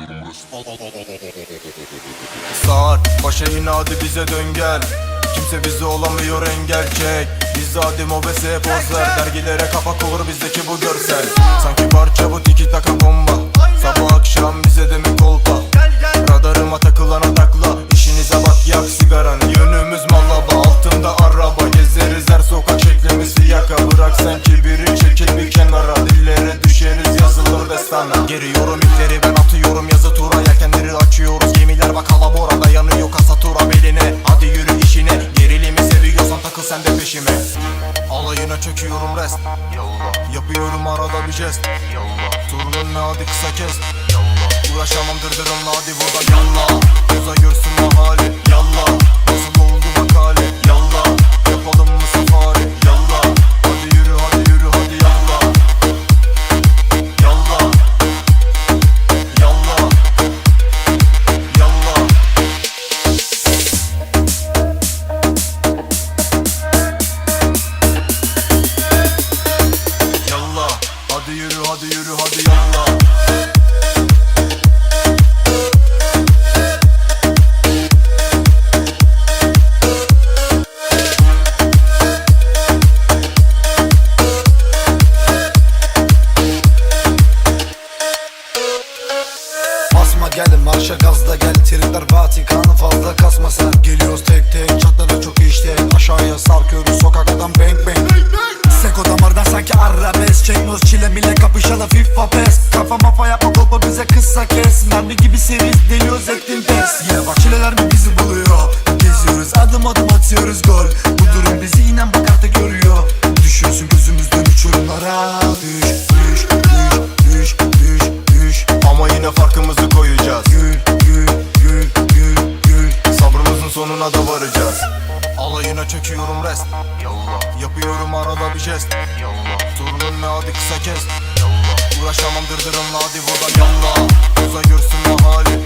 yaşıyorum Sar paşa inadı bize dön gel. Kimse bizi olamıyor engel çek. Biz zadim obese pozlar Dergilere kapak olur bizdeki sen de peşime. Alayına çöküyorum rest. Yallah. Yapıyorum arada bir jest. Yallah. Turunun ne hadi kısa kes Yallah. Uğraşamam dırdırımla hadi burada yallah gel marşa gazda gel Tripler Vatikan'ı fazla kasma sen. Geliyoruz tek tek çatladı çok işte. Aşağıya sarkıyoruz sokaktan bang bang. Seko damardan sanki arabesk. Çekmoz çile mile kapışalım FIFA pes. Kafa mafa yapma kolpa bize kısa kes. Mermi gibi seriz deliyoruz ektim pes Yine bak çileler mi bizi buluyor? Geziyoruz adım adım atıyoruz gol. Bu durum bizi inen bak Alayına çekiyorum rest. Yallah. Yapıyorum arada bir jest. Yallah. Turunun ne hadi kısa kes Yallah. Uğraşamam dırdırımla hadi buradan yallah. Uza görsün mahalli